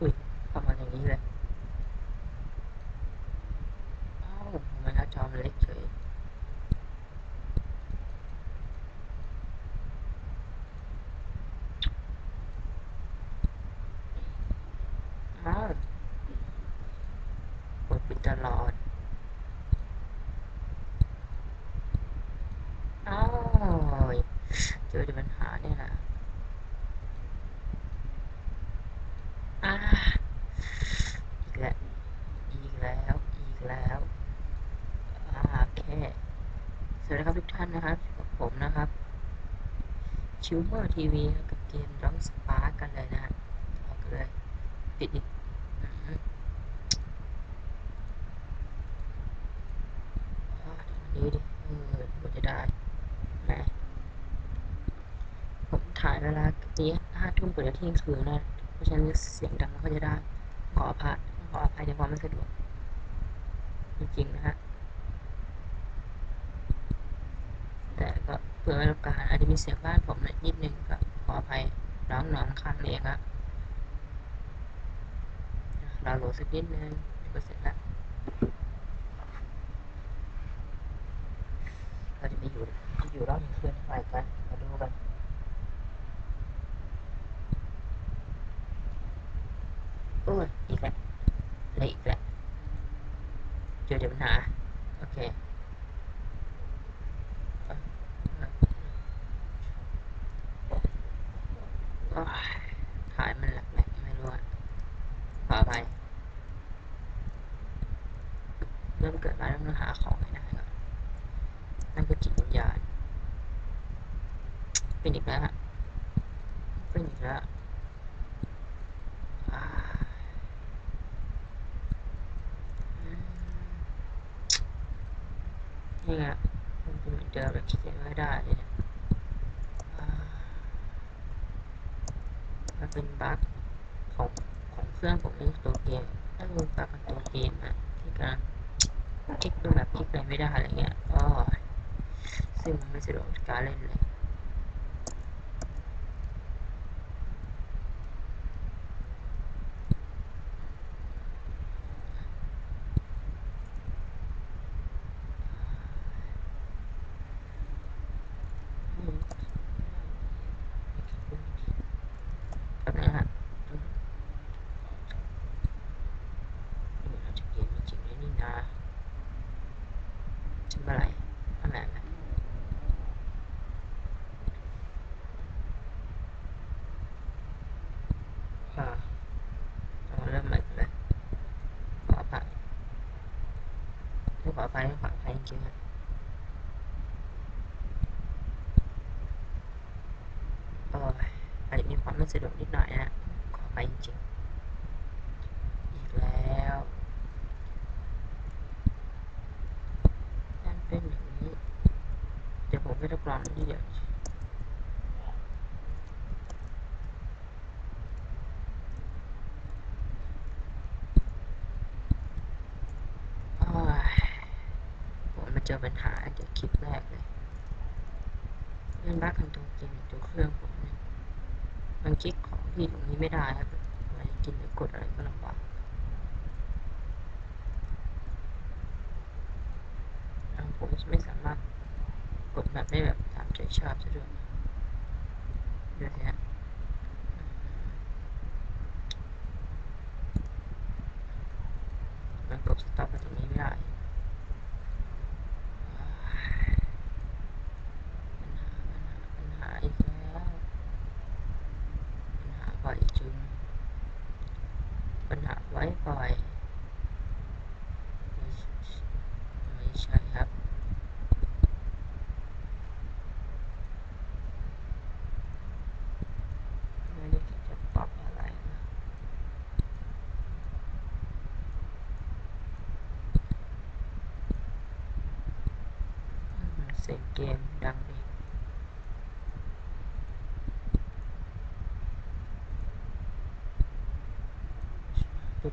อุ้ยเข้ามาอย่างนี้เลยอ้าวทำไมหน้าจอมันเล็กเฉยอ้าวกดปิดตลอดอ้าวเจอปัญหาเนี่ยแหละอ่าอีกแล้ว อีกแล้ว อีกแล้ว อ่าแค่สวัสดีครับทุกท่านนะครับอยู่กับ ผมนะครับชิวเมอร์ทีวีกับเกมร้องสปาร์กันเลยนะฮะออกเลยปิดอีกอืมอ่าเดี๋ยวนี้ดิเออควรจะได้แหมผมถ่ายเวลานี้ห้าทุ่มเปิดเที่ยงคืนนะ เพราะฉะนั้นเสียงดังไม่ค่อยจะได้ ขออภัยขออภัยในความไม่สะดวก จริงๆนะฮะ แต่ก็เพื่อไว้รับการอาจจะมีเสียงบ้านผมหน่อยนิดนึงก็ขออภัยน้องน้องข้างเองอะเราโหลดสักนิดนึงเดี๋ยวก็เสร็จแล้วเราจะไปอยู่ไปอยู่รอบคืนเท่าไหร่กันมาดูกันโอ้ยอีกแล้วอะไรอีกแล้วเจอเดี๋ยวปัญหาโอเค ก็ถ่ายมันหลังแหลกไม่รู้อะขออภัยเริ่มเกิดมาต้องหาของให้ได้ก่อนนั่นก็จิตวิญญาณเป็นอีกแล้วฮะเป็นอีกแล้วอ่าอืมนี่ไงมันเป็นเหมือนเดิมแบบคิดยังไม่ได้เลยเนี่ยอ่า มัน เป็นบั๊กของของเครื่องผมเองตัวเกมถ้าเป็นบั๊กตัวเกมอะที่การคลิกเป็นแบบคลิกอะไรไม่ได้อะไรเงี้ยก็ซึ่งมันไม่สะดวกการเล่นเลยอืมแบบนี้ฮะอืมนี่เราจะเกมจริงๆเลยนี่นะจะเมื่อไหร่เมื่อไหร่นะอ่าเราเริ่มใหม่กันเลยขออภัยไม่ข อภัยไม่ขออภัยจริงๆฮะเอออาจจะมีความไม่สะดวกนิดหน่อยนะขอไปจริงๆอีกแล้วนั่นเป็นอย่างนี้ เดี๋ยวผมไปรับรองนิดเดียวโอ้ยผมมา เจอปัญหาเดียคลิปแรกเลยเล่นบ้ากันตัวจริงตัวเครื่องผมเนี่ยมันคลิกของที่ตรงนี้ไม่ได้ครับมันกินหรือกดอะไรก็ลำบากทาผมไม่สามารถกดแบบได้แบบตามใจชอบซะด้วยดูสิฮะมันกดสต็อปไปตรงนี้ไม่ได้ปัญหาปัญหาปัญหาอีกแล้ว ปัญหาบ่อยจึง ปัญหาไว้บ่อยไม่ใช่ครับไม่ได้จะปรับอะไรนะเสียงเกมดังดี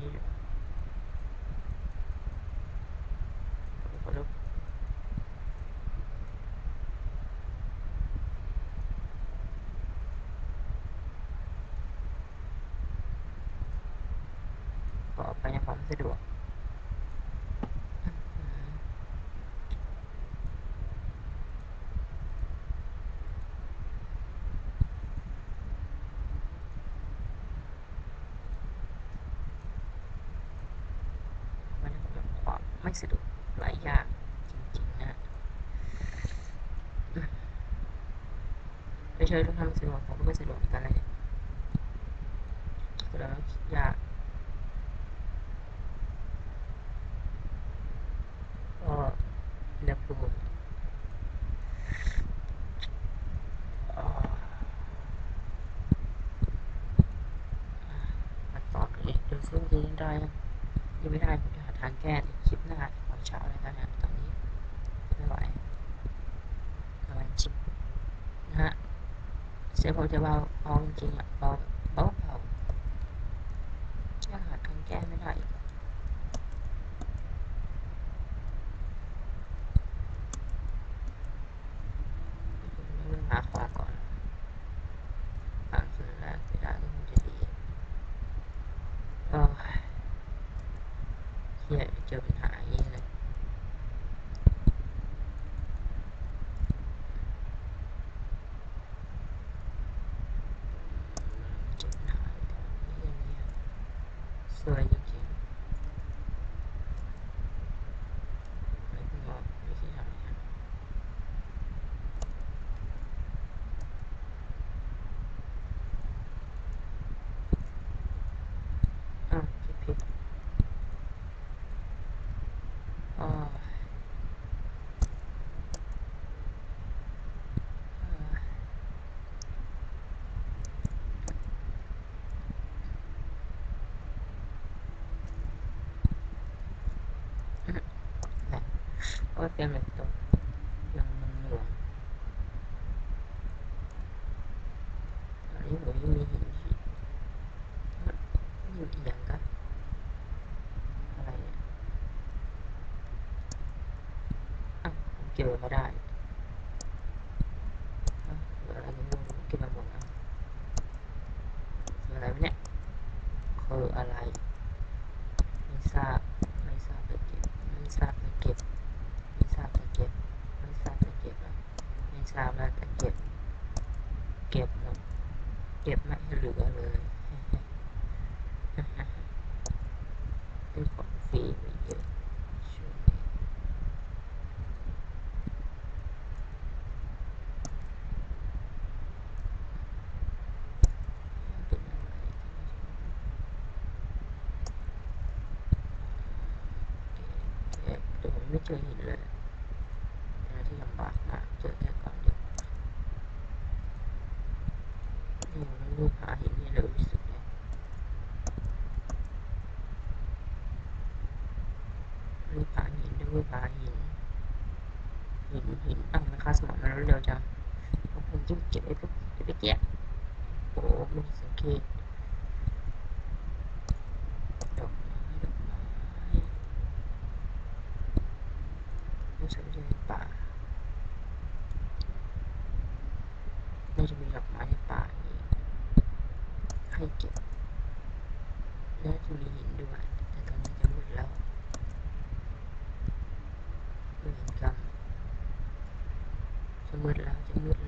นี้ด้วยขอรบ อไปในความ สะดวก มันเป็นความไม่สะดวกหลายอย่างจริงๆนะไม่ใช่ทุกท่านสะดวกผมก็ไม่สะดวกเหมือนกันเลยแล้วยากอุณหภู มิเอ่อมาตอเลยดูซิว่าจะยังได้ยังยังไม่ได้ผมจะหาทางแก้ในคลิปหน้าตอนเช้าเลยกันนะตอนนี้ไม่ไหวกำลังชิมนะฮะเสียงผมจะเบาเบาจริงๆอะเบาเบาเบายังหาทางแก้ไม่ได้ nhẹ trở lại โอ้ยเป็นแบบตกยังมันหน่วงอันนี้หนูยังมีหินหินเฮ้ยนี่อีกอย่างก็อะไรเนี่ยอะเก็บไว้ไม่ได้ ไม่เคยเห็นเลยอะไที่ลำบากนะเจอแค่กล่องเดียวนี่มัลูกหาเห็นนี่เลยรู้สึกเลยลูกหาหินด้วยลหาหินหินหินตั้งนะคะสมองเราเร็วจังผมจิ้มเก็บไอ้พวกไอ้เกี้โอ้ไม่สังเกต รู้สึกว่าจะเป็นป่าน่าจะมีดอกไม้ในป่านี้ให้เก็บน่าจะมีหินด้วย แต่ตอนนี้จะมืดแล้วเวรกรรมจะมืดแล้วจะมืด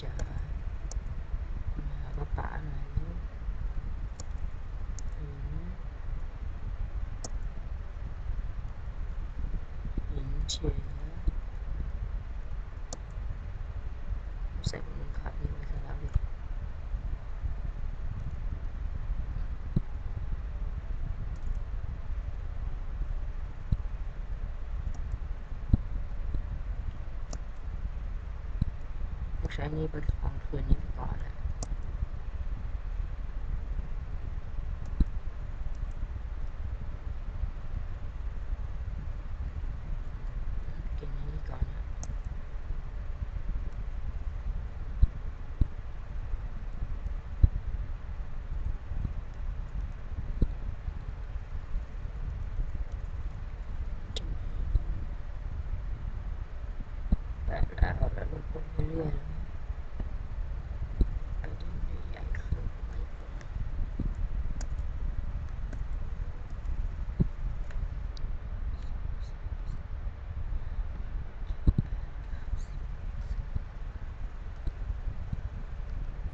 chợ nhà bắp bả này. Nước yến chế ช้หนี้บัทองคืนนี้ก่อนนะกินนี้ก่อนนะแปะแล้แล้วลเรื่อย